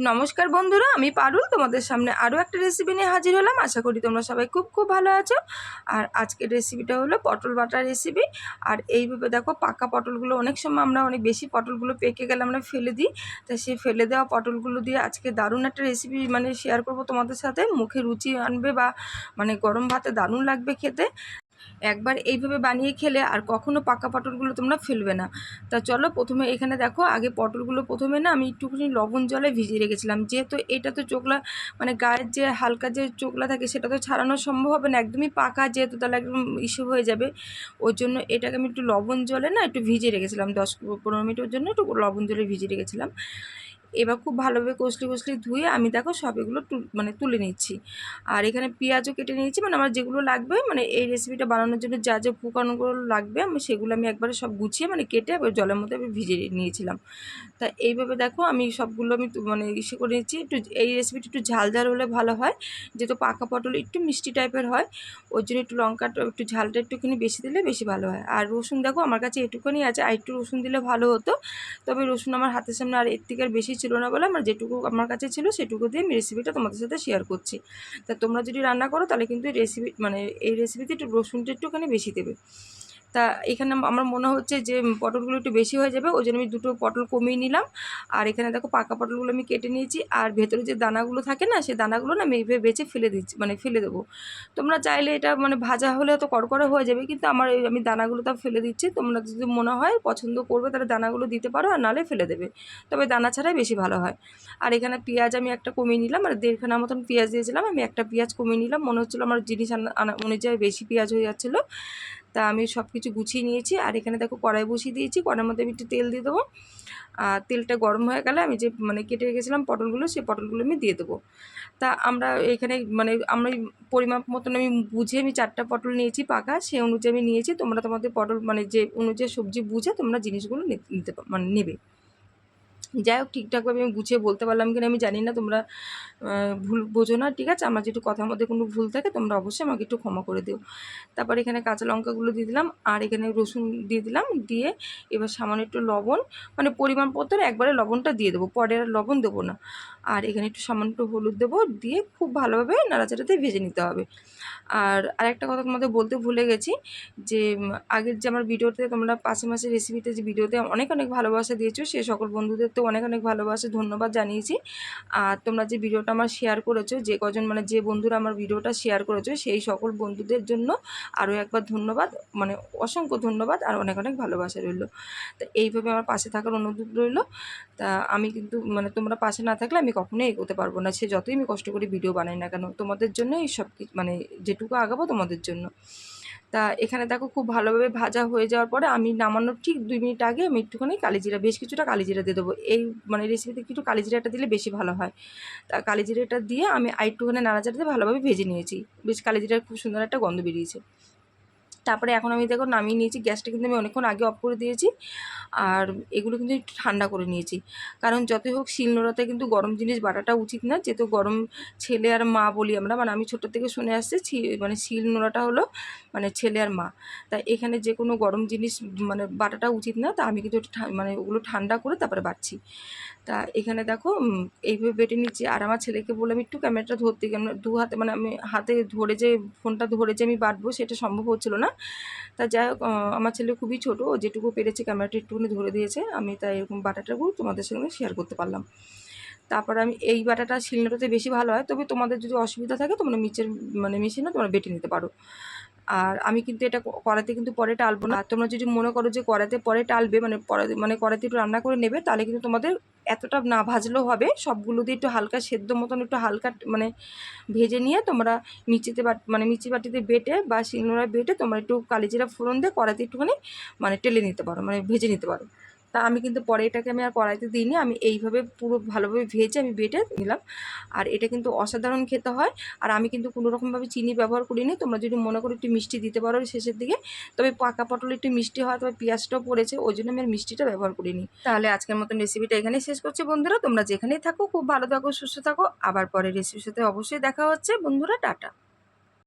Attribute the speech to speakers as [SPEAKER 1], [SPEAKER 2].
[SPEAKER 1] নমস্কার বন্ধুরা, আমি পারুল। তোমাদের সামনে আরও একটা রেসিপি নিয়ে হাজির হলাম। আশা করি তোমরা সবাই খুব খুব ভালো আছো। আর আজকের রেসিপিটা হলো পটল বাটার রেসিপি আর এইভাবে দেখো, পাকা পটলগুলো অনেক সময় আমরা অনেক বেশি পটলগুলো পেকে গেলে আমরা ফেলে দিই। তা সেই ফেলে দেওয়া পটলগুলো দিয়ে আজকে দারুণ একটা রেসিপি মানে শেয়ার করব তোমাদের সাথে। মুখে রুচি আনবে বা মানে গরম ভাতে দারুণ লাগবে খেতে। একবার এইভাবে বানিয়ে খেলে আর কখনো পাকা পটলগুলো তোমরা ফেলবে না। তা চলো প্রথমে এখানে দেখো, আগে পটলগুলো প্রথমে না আমি একটুখানি লবণ জলে ভিজিয়ে রেখেছিলাম। যেহেতু এটা তো চোখলা মানে গায়ের যে হালকা যে চোখলা থাকে সেটা তো ছাড়ানো সম্ভব হবে না, একদমই পাকা যেহেতু তাহলে একদম ইস্যু হয়ে যাবে। ওই জন্য এটাকে আমি একটু লবণ জলে না একটু ভিজিয়ে রেখেছিলাম, দশ পনেরো মিনিটের জন্য একটু লবণ জলে ভিজিয়ে রেখেছিলাম। এবার খুব ভালোভাবে কষলি কষলি ধুয়ে আমি দেখো সব এগুলো মানে তুলে নিচ্ছি। আর এখানে পেঁয়াজও কেটে নিয়েছি মানে আমার যেগুলো লাগবে মানে এই রেসিপিটা বানানোর জন্য যা যা উপকরণগুলো লাগবে, আমি সেগুলো আমি একবারে সব গুছিয়ে মানে কেটে জলের মধ্যে আমি ভিজে নিয়েছিলাম। তা এইভাবে দেখো আমি সবগুলো আমি মানে ইসে করে নিচ্ছি, একটু এই রেসিপিটা একটু ঝাল ঝাল হলে ভালো হয়, যেহেতু পাকা পটল একটু মিষ্টি টাইপের হয় ওই জন্য একটু লঙ্কাটা একটু ঝালটা একটুখানি বেশি দিলে বেশি ভালো হয়। আর রসুন দেখো আমার কাছে এটুকুনি আছে, আর একটু রসুন দিলে ভালো হতো, তবে রসুন আমার হাতের সামনে আর এর থেকে আর বেশি ছিল না বলে আমার যেটুকু আমার কাছে ছিল সেটুকু দিয়ে আমি রেসিপিটা তোমাদের সাথে শেয়ার করছি। তা তোমরা যদি রান্না করো তাহলে কিন্তু রেসিপি মানে এই রেসিপিতে একটু রসুনটা একটুখানি বেশি দেবে। তা এখানে আমার মনে হচ্ছে যে পটলগুলো একটু বেশি হয়ে যাবে, ওই জন্য আমি দুটো পটল কমিয়ে নিলাম। আর এখানে দেখো পাকা পটলগুলো আমি কেটে নিয়েছি, আর ভেতরে যে দানাগুলো থাকে না সেই দানাগুলো না আমি এইভাবে বেছে ফেলে দিচ্ছি মানে ফেলে দেবো। তোমরা চাইলে এটা মানে ভাজা হলে তো কড়কড়ে হয়ে যাবে, কিন্তু আমার আমি দানাগুলো তা ফেলে দিচ্ছি। তোমরা যদি মনে হয় পছন্দ করবে তাহলে দানাগুলো দিতে পারো, আর নালে ফেলে দেবে। তবে দানা ছাড়াই বেশি ভালো হয়। আর এখানে পেঁয়াজ আমি একটা কমিয়ে নিলাম আর দেড়খানা মতন পেঁয়াজ দিয়েছিলাম, আমি একটা পেঁয়াজ কমিয়ে নিলাম। মনে হচ্ছিল আমার জিনিস আনা অনুযায়ী বেশি পেঁয়াজ হয়ে যাচ্ছিল। তা আমি সব কিছু গুছিয়ে নিয়েছি, আর এখানে দেখো কড়াই বসিয়ে দিয়েছি কড়ার মধ্যে আমি একটু তেল দিয়ে দেবো। আর তেলটা গরম হয়ে গেলে আমি যে মানে কেটে রেখেছিলাম পটলগুলো, সেই পটলগুলো আমি দিয়ে দেবো। তা আমরা এখানে মানে আমরা পরিমাপ মতন আমি বুঝে আমি চারটা পটল নিয়েছি পাকা, সে অনুযায়ী আমি নিয়েছি। তোমরা তোমাদের পটল মানে যে অনুযায়ী সবজি বুঝে তোমরা জিনিসগুলো নিতে মানে নেবে। যাই হোক ঠিকঠাকভাবে আমি গুছিয়ে বলতে পারলাম কিনা আমি জানি না, তোমরা ভুল বোঝো না, ঠিক আছে? আমার যেটু কথার মধ্যে কোনো ভুল থাকে, তোমরা অবশ্যই আমাকে একটু ক্ষমা করে দিও। তারপর এখানে কাঁচা লঙ্কাগুলো দিয়ে দিলাম, আর এখানে রসুন দিয়ে দিলাম, দিয়ে এবার সামান্য একটু লবণ মানে পরিমাণ পত্র একবারে লবণটা দিয়ে দেবো, পরে আর লবণ দেবো না। আর এখানে একটু সামান্য একটু হলুদ দেবো, দিয়ে খুব ভালোভাবে নাড়াচাড়াতে ভেজে নিতে হবে। আর আরেকটা কথা তোমাদের বলতে ভুলে গেছি, যে আগের যে আমার ভিডিওতে তোমরা পাশে মাসে রেসিপিতে যে ভিডিওতে অনেক অনেক ভালোবাসা দিয়েছ, সে সকল বন্ধুদের তো অনেক অনেক ভালোবাসা, ধন্যবাদ জানিয়েছি। আর তোমরা যে ভিডিওটা আমার শেয়ার করেছ, যে কজন মানে যে বন্ধুরা আমার ভিডিওটা শেয়ার করেছ, সেই সকল বন্ধুদের জন্য আরও একবার ধন্যবাদ মানে অসংখ্য ধন্যবাদ আর অনেক অনেক ভালোবাসা রইল। তা এইভাবে আমার পাশে থাকার অনুরোধ রইল। তা আমি কিন্তু মানে তোমরা পাশে না থাকলে আমি কখনোই এগোতে পারব না। সে যতই আমি কষ্ট করে ভিডিও বানাই না কেন, তোমাদের জন্যই সব মানে যেটুকু আগাবো তোমাদের জন্য। তা এখানে দেখো খুব ভালোভাবে ভাজা হয়ে যাওয়ার পরে আমি নামানোর ঠিক দুই মিনিট আগে আমি একটুখানি কালিজিরা, বেশ কিছুটা কালিজিরা দিয়ে দেবো। এই মানে রেসিপিতে একটু কালিজিরাটা দিলে বেশি ভালো হয়। তা কালিজিরাটা দিয়ে আমি আরেকটুখানি নাড়াচাড়াতে ভালোভাবে ভেজে নিয়েছি। বেশ কালিজিরার খুব সুন্দর একটা গন্ধ বেরিয়েছে। তারপরে এখন আমি দেখো নামিয়ে নিয়েছি, গ্যাসটা কিন্তু আমি অনেকক্ষণ আগে অফ করে দিয়েছি আর এগুলো কিন্তু একটু ঠান্ডা করে নিয়েছি। কারণ যতই হোক শিলনোড়াতে কিন্তু গরম জিনিস বাটাটা উচিত না, যেহেতু গরম ছেলে আর মা বলি আমরা মানে আমি ছোটো থেকে শুনে আসছি মানে শিলনোড়াটা হলো মানে ছেলে আর মা। তাই এখানে যে কোনো গরম জিনিস মানে বাটাটা উচিত না, তা আমি কিন্তু মানে ওগুলো ঠান্ডা করে তারপরে বাড়ছি তা এখানে দেখো এইভাবে বেটে নিচ্ছি। আর আমার ছেলেকে বললাম, একটু ক্যামেরাটা ধরতে কেন দু হাতে মানে আমি হাতে ধরে যে, ফোনটা ধরে যে আমি বাটবো, সেটা সম্ভব হচ্ছিল না। তা যাই হোক আমার ছেলে খুবই ছোটো যেটুকু পেরেছে ক্যামেরাটা একটুখানি ধরে দিয়েছে, আমি তাই এরকম বাটাটাগুলো তোমাদের সঙ্গে শেয়ার করতে পারলাম। তারপর আমি এই বাটাটা শিলনোটাতে বেশি ভালো হয়, তবে তোমাদের যদি অসুবিধা থাকে তোমরা মিচের মানে মিশিয়ে না তোমরা বেটে নিতে পারো। আর আমি কিন্তু এটা কড়াতে কিন্তু পরে টালবো না। তোমরা যদি মনে করো যে কড়াতে পরে টালবে মানে মানে কড়াতে একটু রান্না করে নেবে, তাহলে কিন্তু তোমাদের এতটা না ভাজলেও হবে। সবগুলো দিয়ে একটু হালকা সেদ্ধ মতন একটু হালকা মানে ভেজে নিয়ে তোমরা মিচিতে মানে মিচি বাটিতে বেটে বা শিলনোড়ায় বেটে তোমরা একটু কালিজিরা ফোড়ন দিয়ে কড়াতে একটুখানি মানে টেলে নিতে পারো মানে ভেজে নিতে পারো। তা আমি কিন্তু পরে এটাকে আমি আর কড়াইতে দিইনি, আমি এইভাবে পুরো ভালোভাবে ভেজে আমি বেটে নিলাম। আর এটা কিন্তু অসাধারণ খেতে হয়। আর আমি কিন্তু কোনো রকমভাবে চিনি ব্যবহার করিনি। তোমরা যদি মনে করো একটু মিষ্টি দিতে পারো শেষের দিকে, তবে পাকা পটল একটু মিষ্টি হয় তবে পেঁয়াজটাও পড়েছে, ওই জন্য আমি আর মিষ্টিটা ব্যবহার করিনি। তাহলে আজকের মতন রেসিপিটা এখানে শেষ করছি বন্ধুরা। তোমরা যেখানেই থাকো, খুব ভালো থাকো, সুস্থ থাকো। আবার পরে রেসিপির সাথে অবশ্যই দেখা হচ্ছে। বন্ধুরা, টাটা।